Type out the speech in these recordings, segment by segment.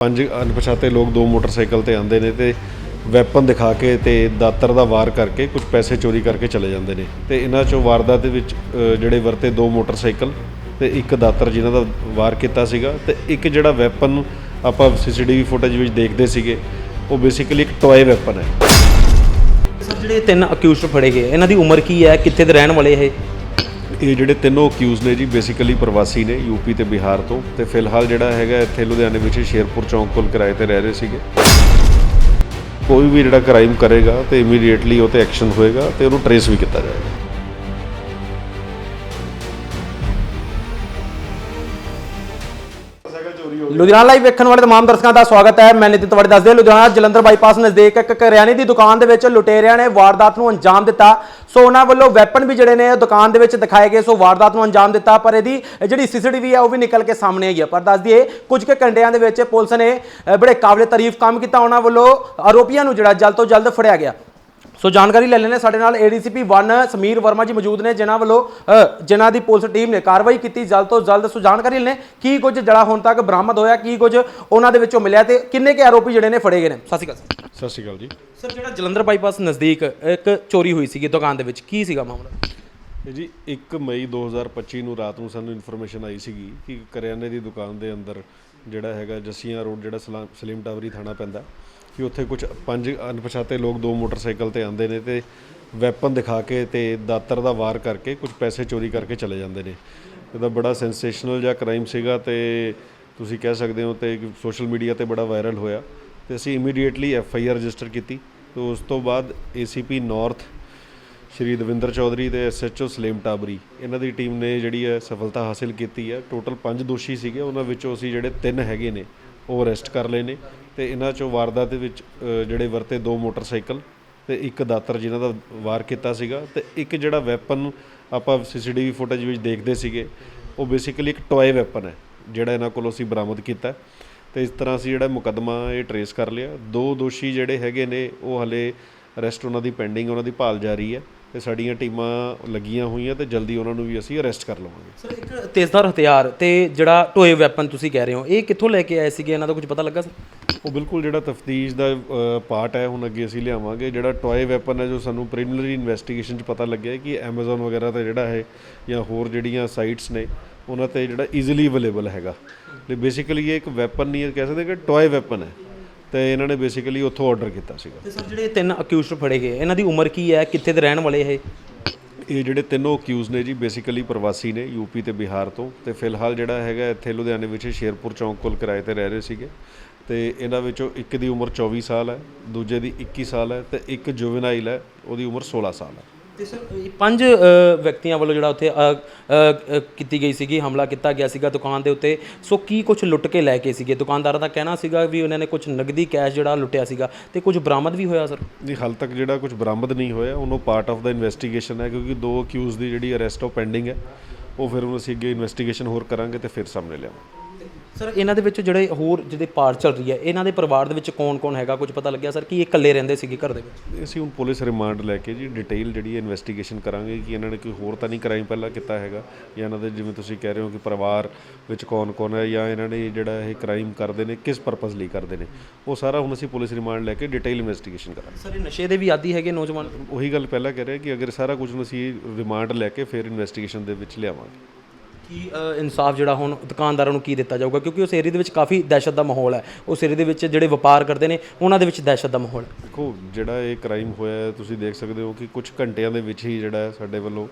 ਪੰਜ ਅਣਪਛਾਤੇ ਲੋਕ ਦੋ ਮੋਟਰਸਾਈਕਲ ਤੇ ਆਉਂਦੇ ਨੇ ਤੇ ਵੈਪਨ ਦਿਖਾ ਕੇ ਤੇ ਦਾਤਰ ਦਾ ਵਾਰ ਕਰਕੇ ਕੁਝ ਪੈਸੇ ਚੋਰੀ ਕਰਕੇ ਚਲੇ ਜਾਂਦੇ ਨੇ। ਤੇ ਇਹਨਾਂ ਚੋਂ ਵਾਰਦਾਤ ਦੇ ਵਿੱਚ ਅ, ਜਿਹੜੇ ਵਰਤੇ ਦੋ ਮੋਟਰਸਾਈਕਲ ਤੇ ਇੱਕ ਦਾਤਰ ਜਿਨ੍ਹਾਂ ਦਾ ਵਾਰ ਕੀਤਾ ਸੀਗਾ ਤੇ ਇੱਕ ਜਿਹੜਾ ਵੈਪਨ ਆਪਾਂ ਸੀਸੀਟੀਵੀ ਫੁਟੇਜ ਵਿੱਚ ਦੇਖਦੇ ਸੀਗੇ ਉਹ ਬੇਸਿਕਲੀ ਇੱਕ ਟੋਏ ਵੈਪਨ ਹੈ। ਸਰ ਜਿਹੜੇ ਤਿੰਨ ਅਕਿਊਜ਼ਡ ਫੜੇ ਗਏ ਇਹਨਾਂ ਦੀ ਉਮਰ ਕੀ ਹੈ? ਕਿੱਥੇ ਦੇ ਰਹਿਣ ਵਾਲੇ ਇਹ? ਇਹ ਜਿਹੜੇ ਤਿੰਨੋਂ ਅਕਿਊਜ਼ ਨੇ ਜੀ ਬੇਸਿਕਲੀ ਪ੍ਰਵਾਸੀ ਨੇ ਯੂਪੀ ਤੇ ਬਿਹਾਰ ਤੋਂ। ਤੇ ਫਿਲਹਾਲ ਜਿਹੜਾ ਹੈਗਾ, ਇੱਥੇ ਲੁਧਿਆਣੇ ਵਿੱਚ ਸ਼ੇਰਪੁਰ ਚੌਂਕ ਕੋਲ ਕਿਰਾਏ ਤੇ ਰਹਿ ਰਹੇ ਸੀਗੇ। ਕੋਈ ਵੀ ਜਿਹੜਾ ਕ੍ਰਾਈਮ ਕਰੇਗਾ ਤੇ ਇਮੀਡੀਏਟਲੀ ਉਹ ਤੇ ਐਕਸ਼ਨ ਹੋਏਗਾ ਤੇ ਉਹਨੂੰ ਟਰੇਸ ਵੀ ਕੀਤਾ ਜਾਏਗਾ। ਲੁਧਿਆਣਾ ਲਾਈਵ ਵੇਖਣ ਵਾਲੇ ਤਮਾਮ ਦਰਸ਼ਕਾਂ ਦਾ ਸਵਾਗਤ ਹੈ। ਮੈਂ ਨਿਤਿਨ ਤਵੜੇ ਦੱਸਦੇ ਲੁਧਿਆਣਾ ਜਲੰਧਰ ਬਾਈਪਾਸ ਨਜ਼ਦੀਕ ਇੱਕ ਕਰਿਆਨੇ ਦੀ ਦੁਕਾਨ ਦੇ ਵਿੱਚ ਲੁਟੇਰਿਆਂ ਨੇ ਵਾਰਦਾਤ ਨੂੰ ਅੰਜਾਮ ਦਿੱਤਾ। ਸੋ ਉਹਨਾਂ ਵੱਲੋਂ ਵੈਪਨ ਵੀ ਜਿਹੜੇ ਨੇ ਦੁਕਾਨ ਦੇ ਵਿੱਚ ਦਿਖਾਏ ਗਏ। ਸੋ ਵਾਰਦਾਤ ਨੂੰ ਅੰਜਾਮ ਦਿੱਤਾ, ਪਰ ਇਹਦੀ ਜਿਹੜੀ ਸੀਸੀਟੀਵੀ ਹੈ ਉਹ ਵੀ ਨਿਕਲ ਕੇ ਸਾਹਮਣੇ ਆਈ ਹੈ। ਪਰ ਦੱਸ ਦਈਏ, ਕੁਝ ਕੁ ਘੰਟਿਆਂ ਦੇ ਵਿੱਚ ਪੁਲਿਸ ਨੇ ਬੜੇ ਕਾਬਲੇ ਤਾਰੀਫ ਕੰਮ ਕੀਤਾ। ਉਹਨਾਂ ਵੱਲੋਂ ਆਰੋਪੀਆਂ ਨੂੰ ਜਿਹੜਾ ਜਲਦ ਤੋਂ ਜਲਦ ਫੜਿਆ ਗਿਆ। ਸੋ ਜਾਣਕਾਰੀ ਲੈ ਲੈਣੇ ਸਾਡੇ ਨਾਲ ਏਡੀਸੀਪੀ 1 ਸਮੀਰ ਵਰਮਾ ਜੀ ਮੌਜੂਦ ਨੇ ਜਿਨ੍ਹਾਂ ਵੱਲੋਂ ਜਿਨ੍ਹਾਂ ਦੀ ਪੁਲਿਸ ਟੀਮ ਨੇ ਕਾਰਵਾਈ ਕੀਤੀ। ਜਲਦ ਤੋਂ ਜਲਦ ਸੋ ਜਾਣਕਾਰੀ ਲੈਣੇ ਕੀ ਕੁਝ ਜੜਾ ਹੁਣ ਤੱਕ ਬਰਾਮਦ ਹੋਇਆ ਕੀ ਕੁਝ ਉਹਨਾਂ ਦੇ ਵਿੱਚੋਂ ਮਿਲਿਆ ਤੇ ਕਿੰਨੇ ਕੇ ਆਰੋਪੀ ਜਿਹੜੇ ਨੇ ਫੜੇ ਗਏ ਨੇ? ਸਤਿ ਸ਼੍ਰੀ ਅਕਾਲ ਸਤਿ ਸ਼੍ਰੀ ਅਕਾਲ ਜੀ। ਸਰ ਜਿਹੜਾ ਜਲੰਧਰ ਬਾਈਪਾਸ ਨਜ਼ਦੀਕ ਇੱਕ ਚੋਰੀ ਹੋਈ ਸੀਗੀ ਦੁਕਾਨ ਦੇ ਵਿੱਚ ਕੀ ਸੀਗਾ ਮਾਮਲਾ? ਜੀ 1 ਮਈ 2025 ਨੂੰ ਰਾਤ ਨੂੰ ਸਾਨੂੰ ਇਨਫੋਰਮੇਸ਼ਨ ਆਈ ਸੀਗੀ ਕਿ ਕਰਿਆਨੇ ਦੀ ਦੁਕਾਨ ਦੇ ਅੰਦਰ ਜਿਹੜਾ ਹੈਗਾ ਜੱਸੀਆਂ ਰੋਡ, ਜਿਹੜਾ ਸਲਾ- ਸਲੀਮ ਟਾਵਰੀ ਥਾਣਾ ਪੈਂਦਾ, ਕਿ ਉੱਥੇ ਕੁਝ ਪੰਜ ਅਣਪਛਾਤੇ ਲੋਕ ਦੋ ਮੋਟਰਸਾਈਕਲ ਤੇ ਆਉਂਦੇ ਨੇ ਤੇ ਵੈਪਨ ਦਿਖਾ ਕੇ ਤੇ ਦਾਤਰ ਦਾ ਵਾਰ ਕਰਕੇ ਕੁਝ ਪੈਸੇ ਚੋਰੀ ਕਰਕੇ ਚਲੇ ਜਾਂਦੇ ਨੇ। ਇਹਦਾ ਬੜਾ ਸੈਂਸੇਸ਼ਨਲ ਜਿਹਾ ਕ੍ਰਾਈਮ ਸੀਗਾ ਤੇ ਤੁਸੀਂ ਕਹਿ ਸਕਦੇ ਹੋ ਤੇ ਸੋਸ਼ਲ ਮੀਡੀਆ ਤੇ ਬੜਾ ਵਾਇਰਲ ਹੋਇਆ ਤੇ ਅਸੀਂ immediately F I R register ਕੀਤੀ ਤੇ ਉਸ ਤੋਂ ਬਾਅਦ ਏਸੀਪੀ ਨਾਰਥ ਸ਼੍ਰੀ ਦਵਿੰਦਰ ਚੌਧਰੀ ਤੇ ਐਸਐਚਓ ਸਲੇਮ ਟਾਬਰੀ। ਇਹਨਾਂ ਦੀ ਟੀਮ ਨੇ ਜਿਹੜੀ ਹੈ ਸਫਲਤਾ ਹਾਸਿਲ ਕੀਤੀ ਹੈ। ਟੋਟਲ 5 ਦੋਸ਼ੀ ਸੀਗੇ। ਉਹਨਾਂ ਵਿੱਚੋਂ ਅਸੀਂ ਜਿਹੜੇ ਤਿੰਨ ਹੈਗੇ ਨੇ, ਉਹ ਅਰੈਸਟ ਕਰ ਲਏ ਨੇ। ਤੇ ਇਹਨਾਂ ਚੋਂ ਵਾਰਦਾਤ ਦੇ ਵਿੱਚ ਜਿਹੜੇ ਵਰਤੇ ਦੋ ਮੋਟਰਸਾਈਕਲ ਤੇ ਇੱਕ ਦਾਤਰ ਜਿਨ੍ਹਾਂ ਦਾ ਵਾਰ ਕੀਤਾ ਸੀਗਾ। ਤੇ ਇੱਕ ਜਿਹੜਾ ਵੈਪਨ ਆਪਾਂ ਸੀਸੀਟੀਵੀ ਫੁਟੇਜ ਵਿੱਚ ਦੇਖਦੇ ਸੀਗੇ, ਉਹ ਬੇਸਿਕਲੀ ਇੱਕ ਟੌਏ ਵੈਪਨ ਹੈ, ਜਿਹੜਾ ਇਹਨਾਂ ਕੋਲੋਂ ਅਸੀਂ ਬਰਾਮਦ ਕੀਤਾ। ਤੇ ਇਸ ਤਰ੍ਹਾਂ ਅਸੀਂ ਜਿਹੜਾ ਮੁਕੱਦਮਾ ਇਹ ਟਰੇਸ ਕਰ ਲਿਆ। ਦੋ ਦੋਸ਼ੀ ਜਿਹੜੇ ਹੈਗੇ ਨੇ, ਉਹ ਹਲੇ ਅਰੈਸਟ ਉਹਨਾਂ ਦੀ ਪੈਂਡਿੰਗ ਉਹਨਾਂ ਦੀ ਭਾਲ ਜਾਰੀ ਹੈ। ਤੇ ਸਾਡੀਆਂ ਟੀਮਾਂ ਲੱਗੀਆਂ ਹੋਈਆਂ ਤੇ ਜਲਦੀ ਉਹਨਾਂ ਨੂੰ ਵੀ ਅਸੀਂ ਅਰੈਸਟ ਕਰ ਲਵਾਂਗੇ। ਸਰ ਇੱਕ ਤੇਜ਼ਧਾਰ ਹਥਿਆਰ ਤੇ ਜਿਹੜਾ ਟੋਏ ਵੈਪਨ ਤੁਸੀਂ ਕਹਿ ਰਹੇ ਹੋ ਇਹ ਕਿੱਥੋਂ ਲੈ ਕੇ ਆਏ ਸੀਗੇ? ਇਹਨਾਂ ਦਾ ਕੁਝ ਪਤਾ ਲੱਗਾ ਸਰ? ਉਹ ਬਿਲਕੁਲ ਜਿਹੜਾ ਤਫਤੀਸ਼ ਦਾ ਪਾਰਟ ਹੈ ਹੁਣ ਅੱਗੇ ਅਸੀਂ ਲਿਆਵਾਂਗੇ। ਜਿਹੜਾ ਟੌਏ ਵੈਪਨ ਹੈ ਜੋ ਸਾਨੂੰ ਪ੍ਰੀਲਿਮਿਨਰੀ ਇਨਵੈਸਟੀਗੇਸ਼ਨ 'ਚ ਪਤਾ ਲੱਗਿਆ ਕਿ Amazon ਵਗੈਰਾ ਤੇ ਜਿਹੜਾ ਹੈ ਜਾਂ ਹੋਰ ਜਿਹੜੀਆਂ ਸਾਈਟਸ ਨੇ ਉਹਨਾਂ ਤੇ ਜਿਹੜਾ ਈਜ਼ੀਲੀ ਅਵੇਲੇਬਲ ਹੈਗਾ। ਤੇ ਬੇਸਿਕਲੀ ਇਹ ਇੱਕ ਵੈਪਨ ਨਹੀਂ ਹੈ ਕਹਿ ਸਕਦੇ ਕਿ ਟੌਏ ਵੈਪਨ ਹੈ। ਤੇ ਇਹਨਾਂ ਨੇ ਬੇਸਿਕਲੀ ਉੱਥੋਂ ਆਰਡਰ ਕੀਤਾ ਸੀਗਾ। ਤੇ ਸਰ ਜਿਹੜੇ ਤਿੰਨ ਅਕਿਊਜ਼ਡ ਫੜੇ ਗਏ ਇਹਨਾਂ ਦੀ ਉਮਰ ਕੀ ਹੈ? ਕਿੱਥੇ ਦੇ ਰਹਿਣ ਵਾਲੇ ਇਹ? ਇਹ ਜਿਹੜੇ ਤਿੰਨੋਂ ਅਕਿਊਜ਼ ਨੇ ਜੀ ਬੇਸਿਕਲੀ ਪ੍ਰਵਾਸੀ ਨੇ ਯੂਪੀ ਤੇ ਬਿਹਾਰ ਤੋਂ। ਤੇ ਫਿਲਹਾਲ ਜਿਹੜਾ ਹੈਗਾ ਇੱਥੇ ਲੁਧਿਆਣੇ ਵਿੱਚ ਸ਼ੇਰਪੁਰ ਚੌਂਕ ਕੋਲ ਕਿਰਾਏ ਤੇ ਰਹਿ ਰਹੇ ਸੀਗੇ। ਤੇ ਇਹਨਾਂ ਵਿੱਚੋਂ ਇੱਕ ਦੀ ਉਮਰ 24 ਸਾਲ ਹੈ ਦੂਜੇ ਦੀ 21 ਸਾਲ ਹੈ ਤੇ ਇੱਕ ਜੁਵਨਾਈਲ ਹੈ ਉਹਦੀ ਉਮਰ 16 ਸਾਲ ਹੈ। ਤੇ ਸਰ ਪੰਜ ਵਿਅਕਤੀਆਂ ਵੱਲੋਂ ਜਿਹੜਾ ਉੱਥੇ ਕੀਤੀ ਗਈ ਸੀਗੀ, ਹਮਲਾ ਕੀਤਾ ਗਿਆ ਸੀਗਾ ਦੁਕਾਨ ਦੇ ਉੱਤੇ। ਸੋ ਕੀ ਕੁਝ ਲੁੱਟ ਕੇ ਲੈ ਕੇ ਸੀਗੇ? ਦੁਕਾਨਦਾਰਾਂ ਦਾ ਕਹਿਣਾ ਸੀਗਾ ਵੀ ਉਹਨਾਂ ਨੇ ਕੁਝ ਨਗਦੀ ਕੈਸ਼ ਜਿਹੜਾ ਲੁੱਟਿਆ ਸੀਗਾ ਤੇ ਕੁਝ ਬਰਾਮਦ ਵੀ ਹੋਇਆ, ਸਰ? ਜੀ ਹਾਲ ਤੱਕ ਜਿਹੜਾ ਕੁਝ ਬਰਾਮਦ ਨਹੀਂ ਹੋਇਆ, ਉਹਨੂੰ ਪਾਰਟ ਆਫ ਦਾ ਇਨਵੈਸਟੀਗੇਸ਼ਨ ਹੈ, ਕਿਉਂਕਿ ਦੋ ਅਕਿਊਜ਼ ਦੀ ਜਿਹੜੀ ਅਰੈਸਟ ਉਹ ਪੈਂਡਿੰਗ ਹੈ। ਉਹ ਫਿਰ ਅਸੀਂ ਅੱਗੇ ਇਨਵੈਸਟੀਗੇਸ਼ਨ ਹੋਰ ਕਰਾਂਗੇ ਤੇ ਫਿਰ ਸਾਹਮਣੇ ਲਿਆਵਾਂਗੇ। ਸਰ ਇਹਨਾਂ ਦੇ ਵਿੱਚ ਜਿਹੜੇ ਹੋਰ ਜਿਹਦੇ ਪਾਰਟ ਚੱਲ ਰਹੀ ਹੈ ਇਹਨਾਂ ਦੇ ਪਰਿਵਾਰ ਦੇ ਵਿੱਚ ਕੌਣ-ਕੌਣ ਹੈਗਾ? ਕੁਝ ਪਤਾ ਲੱਗਿਆ ਸਰ ਕਿ ਇਹ ਇਕੱਲੇ ਰਹਿੰਦੇ ਸੀਗੇ ਘਰ ਦੇ ਵਿੱਚ? ਅਸੀਂ ਹੁਣ ਪੁਲਿਸ ਰਿਮਾਂਡ ਲੈ ਕੇ ਜੀ ਡਿਟੇਲ ਜਿਹੜੀ ਇਨਵੈਸਟੀਗੇਸ਼ਨ ਕਰਾਂਗੇ ਕਿ ਇਹਨਾਂ ਨੇ ਕੋਈ ਹੋਰ ਤਾਂ ਨਹੀਂ ਕ੍ਰਾਈਮ ਪਹਿਲਾਂ ਕੀਤਾ ਹੈਗਾ? ਜਾਂ ਇਹਨਾਂ ਦੇ ਜਿਵੇਂ ਤੁਸੀਂ ਕਹਿ ਰਹੇ ਹੋ ਕਿ ਪਰਿਵਾਰ ਵਿੱਚ ਕੌਣ-ਕੌਣ ਹੈ ਜਾਂ ਇਹਨਾਂ ਨੇ ਜਿਹੜਾ ਇਹ ਕ੍ਰਾਈਮ ਕਰਦੇ ਨੇ ਕਿਸ ਪਰਪਸ ਲਈ ਕਰਦੇ ਨੇ? ਉਹ ਸਾਰਾ ਹੁਣ ਅਸੀਂ ਪੁਲਿਸ ਰਿਮਾਂਡ ਲੈ ਕੇ ਡਿਟੇਲ ਇਨਵੈਸਟੀਗੇਸ਼ਨ ਕਰਾਂਗੇ। ਸਰ ਇਹ ਨਸ਼ੇ ਦੇ ਵੀ ਆਦੀ ਹੈਗੇ ਨੌਜਵਾਨ? ਉਹੀ ਗੱਲ ਪਹਿਲਾਂ ਕਹਿ ਰਹੇ ਕਿ ਅਗਰ ਸਾਰਾ ਕੁਝ ਨੂੰ ਅਸੀਂ ਰਿਮਾਂਡ ਲੈ ਕੇ ਫਿਰ ਇਨਵੈਸਟੀਗੇਸ਼ਨ ਦੇ ਵਿੱਚ ਲਿਆਵਾਂਗੇ। ਕੀ ਇਨਸਾਫ ਜਿਹੜਾ ਹੁਣ ਦੁਕਾਨਦਾਰਾਂ ਨੂੰ ਕੀ ਦਿੱਤਾ ਜਾਊਗਾ? ਕਿਉਂਕਿ ਉਸ ਏਰੀਆ ਦੇ ਵਿੱਚ ਕਾਫੀ ਦਹਿਸ਼ਤ ਦਾ ਮਾਹੌਲ ਹੈ। ਉਸ ਏਰੀਆ ਦੇ ਵਿੱਚ ਜਿਹੜੇ ਵਪਾਰ ਕਰਦੇ ਨੇ ਉਹਨਾਂ ਦੇ ਵਿੱਚ ਦਹਿਸ਼ਤ ਦਾ ਮਾਹੌਲ ਹੈ। ਦੇਖੋ ਜਿਹੜਾ ਇਹ ਕ੍ਰਾਈਮ ਹੋਇਆ ਹੈ, ਤੁਸੀਂ ਦੇਖ ਸਕਦੇ ਹੋ ਕਿ ਕੁਝ ਘੰਟਿਆਂ ਦੇ ਵਿੱਚ ਹੀ ਜਿਹੜਾ ਸਾਡੇ ਵੱਲੋਂ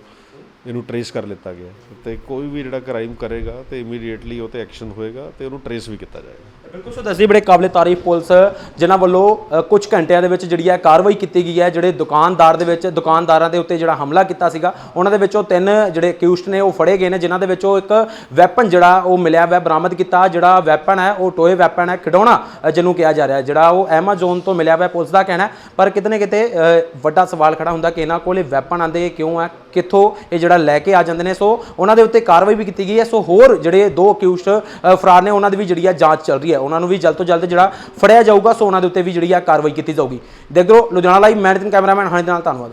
ਇਹਨੂੰ ਟਰੇਸ ਕਰ ਲਿੱਤਾ ਗਿਆ ਤੇ ਕੋਈ ਵੀ ਜਿਹੜਾ ਕ੍ਰਾਈਮ ਕਰੇਗਾ ਤੇ ਇਮੀਡੀਏਟਲੀ ਉਹ ਤੇ ਐਕਸ਼ਨ ਹੋਏਗਾ ਤੇ ਉਹਨੂੰ ਟਰੇਸ ਵੀ ਕੀਤਾ ਜਾਏਗਾ। ਬਿਲਕੁਲ ਸੋ ਦੱਸਦੀ ਬੜੇ ਕਾਬਲੇ ਤਾਰੀਫ ਪੁਲਿਸ ਜਿਨ੍ਹਾਂ ਵੱਲੋਂ ਅ, ਕੁਝ ਘੰਟਿਆਂ ਦੇ ਵਿੱਚ ਜਿਹੜੀ ਹੈ ਕਾਰਵਾਈ ਕੀਤੀ ਗਈ ਹੈ ਜਿਹੜੇ ਦੁਕਾਨਦਾਰ ਦੇ ਵਿੱਚ ਦੁਕਾਨਦਾਰਾਂ ਦੇ ਉੱਤੇ ਜਿਹੜਾ ਹਮਲਾ ਕੀਤਾ ਸੀਗਾ ਉਹਨਾਂ ਦੇ ਵਿੱਚੋਂ ਤਿੰਨ ਜਿਹੜੇ ਅਕਿਊਜ਼ਡ ਨੇ ਉਹ ਫੜੇ ਗਏ ਨੇ ਜਿਨ੍ਹਾਂ ਦੇ ਵਿੱਚੋਂ ਇੱਕ ਵੈਪਨ ਜਿਹੜਾ ਉਹ ਮਿਲਿਆ ਹੋਇਆ ਬਰਾਮਦ ਕੀਤਾ ਜਿਹੜਾ ਵੈਪਨ ਹੈ ਉਹ ਟੋਏ ਵੈਪਨ ਹੈ ਖਿਡੌਣਾ ਜਿਹਨੂੰ ਕਿਹਾ ਜਾ ਰਿਹਾ ਜਿਹੜਾ ਉਹ ਐਮਾਜ਼ੋਨ ਤੋਂ ਮਿਲਿਆ ਹੋਇਆ ਪੁਲਿਸ ਦਾ ਕਹਿਣਾ ਪਰ ਕਿਤੇ ਨਾ ਕਿਤੇ ਵੱਡਾ ਸਵਾਲ ਖੜਾ ਹੁੰਦਾ ਕਿ ਇਹਨਾਂ ਕੋਲੇ ਵੈਪਨ ਆਂਦੇ ਕਿਉਂ ਹੈ? ਕਿੱਥੋਂ ਇਹ ਜਿਹੜਾ ਲੈ ਕੇ ਆ ਜਾਂਦੇ ਨੇ। ਸੋ ਉਹਨਾਂ ਦੇ ਉੱਤੇ ਕਾਰਵਾਈ ਵੀ ਕੀਤੀ ਗਈ ਹੈ। ਸੋ ਹੋਰ ਜਿਹੜੇ ਦੋ ਅਕਿਊਜ਼ਡ ਫਰਾਰ ਨੇ, ਉਹਨਾਂ ਦੀ ਵੀ ਜਿਹੜੀ ਆ ਜਾਂਚ ਚੱਲ ਰਹੀ ਹੈ। ਉਹਨਾਂ ਨੂੰ ਵੀ ਜਲਦ ਤੋਂ ਜਲਦ ਜਿਹੜਾ ਫੜਿਆ ਜਾਊਗਾ। ਸੋ ਉਹਨਾਂ ਦੇ ਉੱਤੇ ਵੀ ਜਿਹੜੀ ਆ ਕਾਰਵਾਈ ਕੀਤੀ ਜਾਊਗੀ। ਦੇਖੋ ਲੁਧਿਆਣਾ ਲਾਈਵ ਮੈਨੇਜਿੰਗ ਕੈਮਰਾਮੈਨ, ਹਣੀ ਦੇ ਨਾਲ ਧੰਨਵਾਦ।